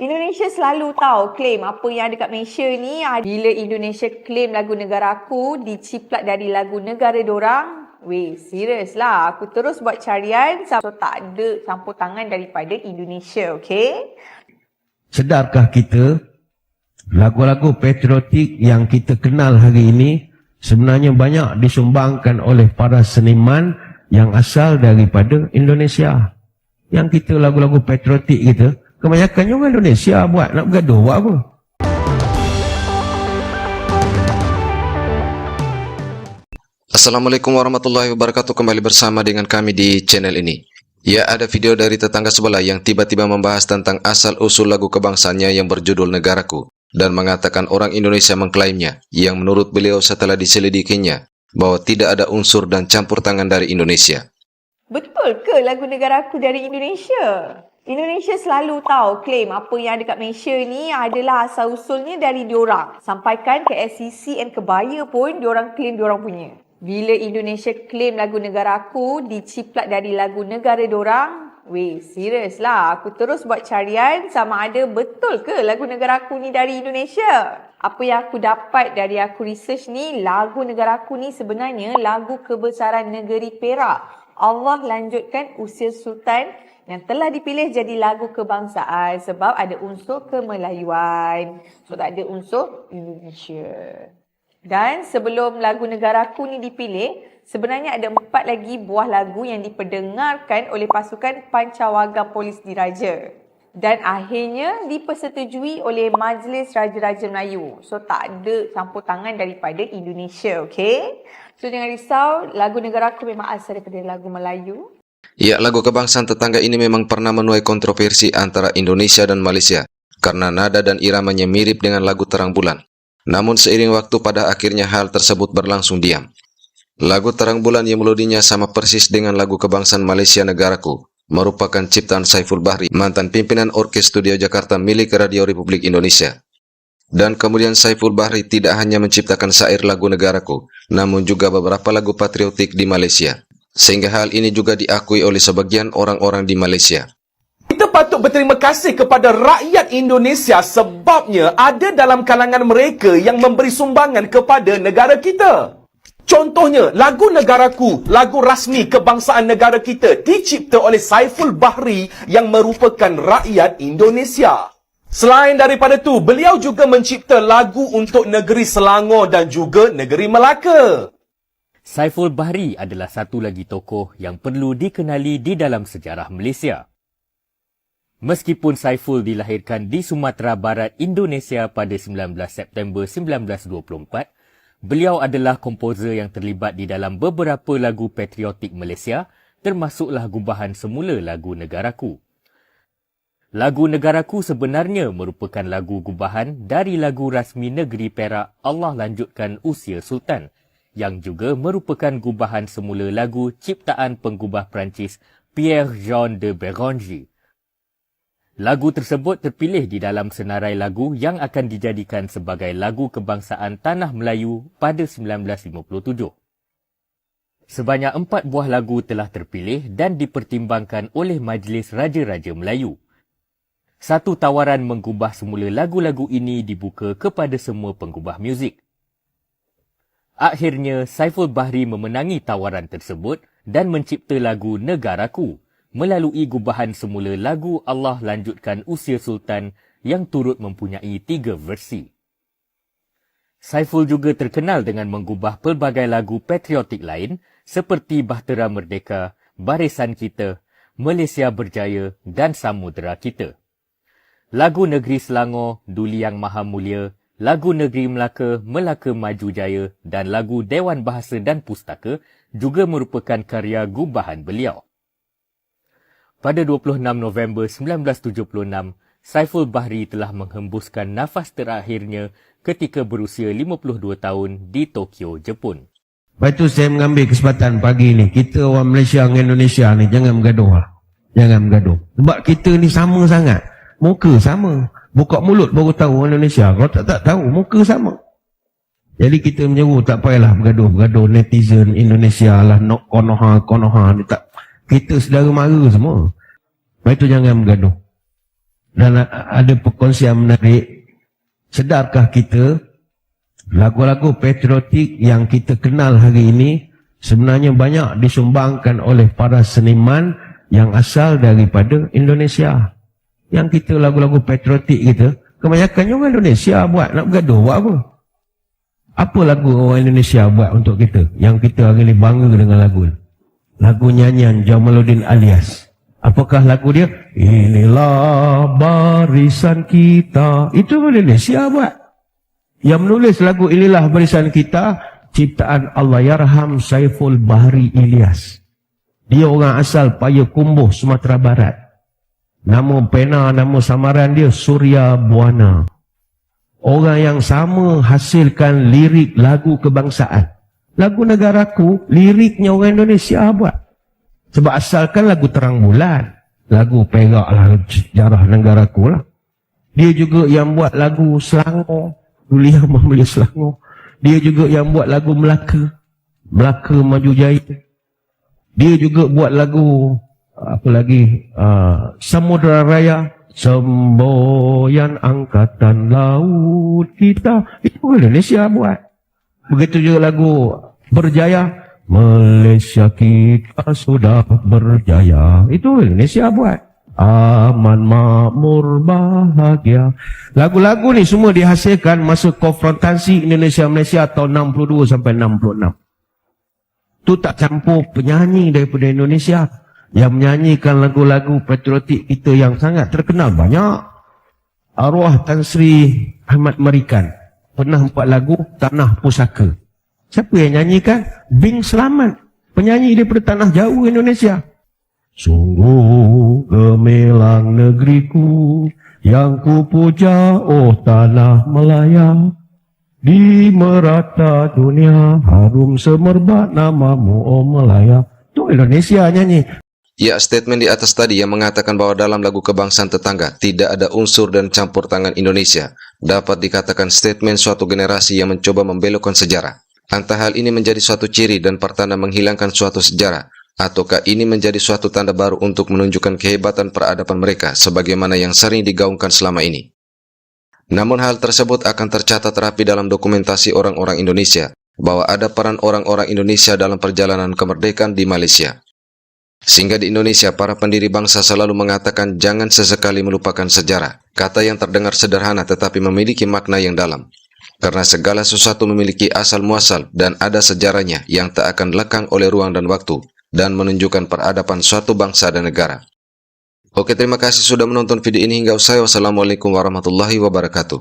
Indonesia selalu tahu claim apa yang ada kat Malaysia ni. ah, Bila Indonesia claim lagu negara aku diciplak dari lagu negara dorang. Weh, serius lah. Aku terus buat carian so tak ada campur tangan daripada Indonesia, okay? Sedarkah kita lagu-lagu patriotik yang kita kenal hari ini sebenarnya banyak disumbangkan oleh para seniman yang asal daripada Indonesia. Yang kita lagu-lagu patriotik kita, kebanyakannya orang Indonesia buat, nak bergaduh buat apa? Assalamualaikum warahmatullahi wabarakatuh kembali bersama dengan kami di channel ini. Ya ada video dari tetangga sebelah yang tiba-tiba membahas tentang asal-usul lagu kebangsaannya yang berjudul Negaraku dan mengatakan orang Indonesia mengklaimnya yang menurut beliau setelah diselidikinya bahwa tidak ada unsur dan campur tangan dari Indonesia. Betul ke lagu negara aku dari Indonesia? Indonesia selalu tahu claim apa yang ada kat Malaysia ni adalah asal usulnya dari diorang. Sampaikan ke SCC and kebaya pun diorang claim diorang punya. Bila Indonesia claim lagu negara aku diciplak dari lagu negara diorang, weh serius lah. Aku terus buat carian sama ada betul ke lagu negara aku ni dari Indonesia. Apa yang aku dapat dari aku research ni, lagu negara aku ni sebenarnya lagu kebesaran negeri Perak. Allah lanjutkan usia sultan yang telah dipilih jadi lagu kebangsaan sebab ada unsur kemelayuan. So tak ada unsur Indonesia. Dan sebelum lagu negaraku ni dipilih, sebenarnya ada empat lagi buah lagu yang diperdengarkan oleh pasukan Pancawagam Polis Diraja. Dan akhirnya dipersetujui oleh Majlis Raja-Raja Melayu. So tak ada campur tangan daripada Indonesia, okay? So jangan risau, lagu negaraku memang asal daripada lagu Melayu. Ya, lagu kebangsaan tetangga ini memang pernah menuai kontroversi antara Indonesia dan Malaysia karena nada dan iramanya mirip dengan lagu Terang Bulan. Namun seiring waktu pada akhirnya hal tersebut berlangsung diam. Lagu Terang Bulan yang melodinya sama persis dengan lagu kebangsaan Malaysia Negaraku merupakan ciptaan Saiful Bahri, mantan pimpinan Orkes Studio Jakarta milik Radio Republik Indonesia. Dan kemudian Saiful Bahri tidak hanya menciptakan syair lagu negaraku, namun juga beberapa lagu patriotik di Malaysia. Sehingga hal ini juga diakui oleh sebagian orang-orang di Malaysia. Kita patut berterima kasih kepada rakyat Indonesia sebabnya ada dalam kalangan mereka yang memberi sumbangan kepada negara kita. Contohnya, lagu Negaraku, lagu rasmi kebangsaan negara kita dicipta oleh Saiful Bahri yang merupakan rakyat Indonesia. Selain daripada tu, beliau juga mencipta lagu untuk negeri Selangor dan juga negeri Melaka. Saiful Bahri adalah satu lagi tokoh yang perlu dikenali di dalam sejarah Malaysia. Meskipun Saiful dilahirkan di Sumatera Barat, Indonesia pada 19 September 1924, beliau adalah komposer yang terlibat di dalam beberapa lagu patriotik Malaysia, termasuklah gubahan semula lagu Negaraku. Lagu Negaraku sebenarnya merupakan lagu gubahan dari lagu rasmi negeri Perak Allah Lanjutkan Usia Sultan yang juga merupakan gubahan semula lagu ciptaan penggubah Perancis Pierre-Jean de Béranger. Lagu tersebut terpilih di dalam senarai lagu yang akan dijadikan sebagai lagu kebangsaan Tanah Melayu pada 1957. Sebanyak empat buah lagu telah terpilih dan dipertimbangkan oleh Majlis Raja-Raja Melayu. Satu tawaran menggubah semula lagu-lagu ini dibuka kepada semua penggubah muzik. Akhirnya, Saiful Bahri memenangi tawaran tersebut dan mencipta lagu Negaraku melalui gubahan semula lagu Allah Lanjutkan Usia Sultan yang turut mempunyai tiga versi. Saiful juga terkenal dengan menggubah pelbagai lagu patriotik lain seperti Bahtera Merdeka, Barisan Kita, Malaysia Berjaya dan Samudera Kita. Lagu Negeri Selangor, Duli Yang Maha Mulia, lagu Negeri Melaka, Melaka Maju Jaya dan lagu Dewan Bahasa dan Pustaka juga merupakan karya gubahan beliau. Pada 26 November 1976, Saiful Bahri telah menghembuskan nafas terakhirnya ketika berusia 52 tahun di Tokyo, Jepun. Lepas itu saya mengambil kesempatan pagi ni, kita orang Malaysia dengan Indonesia ni jangan bergaduh lah. Jangan bergaduh. Sebab kita ni sama sangat. Muka sama. Buka mulut baru tahu orang Indonesia. Kalau tak, tak tahu, muka sama. Jadi kita menyeru tak payahlah bergaduh-bergaduh netizen Indonesia lah nok konoha konoha ni tak kita saudara mara semua. Lepas itu jangan bergaduh. dan ada perkongsian menarik. Sedarkah kita lagu-lagu patriotik yang kita kenal hari ini sebenarnya banyak disumbangkan oleh para seniman yang asal daripada Indonesia. Yang kita lagu-lagu patriotik kita, kebanyakannya orang Indonesia buat, nak bergaduh buat apa? Apa lagu orang Indonesia buat untuk kita? Yang kita hari ini bangga dengan lagu ni. Lagu nyanyian Jamaluddin Alias. Apakah lagu dia? Inilah barisan kita. Itu orang Indonesia buat. Yang menulis lagu inilah barisan kita, ciptaan Allah Yarham Saiful Bahri Ilyas. Dia orang asal Payakumbuh, Sumatera Barat. Nama pena, nama samaran dia Surya Buana. Orang yang sama hasilkan lirik lagu kebangsaan. Lagu negaraku, liriknya orang Indonesia buat. Sebab asalkan lagu terang bulan. Lagu perak lah, sejarah negaraku lah. Dia juga yang buat lagu Selangor. Yang membeli Selangor. Dia juga yang buat lagu Melaka. Melaka Maju Jaya. Dia juga buat lagu apa lagi? Uh, Samudra Raya Semboyan Angkatan Laut kita. Itu Indonesia buat. Begitu juga lagu Berjaya Malaysia kita sudah berjaya. Itu Indonesia buat. Aman makmur bahagia. Lagu-lagu ni semua dihasilkan masa konfrontasi Indonesia-Malaysia tahun 62 sampai 66 tu tak campur penyanyi daripada Indonesia yang menyanyikan lagu-lagu patriotik kita yang sangat terkenal banyak. Arwah Tan Sri Ahmad Marikan pernah buat lagu Tanah Pusaka. Siapa yang nyanyikan? Bing Selamat. Penyanyi daripada tanah jauh Indonesia. Sungguh gemilang negeriku yang ku puja oh tanah Melaya. Di merata dunia harum semerbak namamu oh Melaya. Tu Indonesia nyanyi. Ya, statement di atas tadi yang mengatakan bahwa dalam lagu kebangsaan tetangga tidak ada unsur dan campur tangan Indonesia dapat dikatakan statement suatu generasi yang mencoba membelokkan sejarah. Entah hal ini menjadi suatu ciri dan pertanda menghilangkan suatu sejarah, ataukah ini menjadi suatu tanda baru untuk menunjukkan kehebatan peradaban mereka sebagaimana yang sering digaungkan selama ini. Namun hal tersebut akan tercatat rapi dalam dokumentasi orang-orang Indonesia bahwa ada peran orang-orang Indonesia dalam perjalanan kemerdekaan di Malaysia. Sehingga di Indonesia, para pendiri bangsa selalu mengatakan jangan sesekali melupakan sejarah. Kata yang terdengar sederhana tetapi memiliki makna yang dalam. Karena segala sesuatu memiliki asal muasal dan ada sejarahnya yang tak akan lekang oleh ruang dan waktu dan menunjukkan peradaban suatu bangsa dan negara. Oke, terima kasih sudah menonton video ini hingga usai. Wassalamualaikum warahmatullahi wabarakatuh.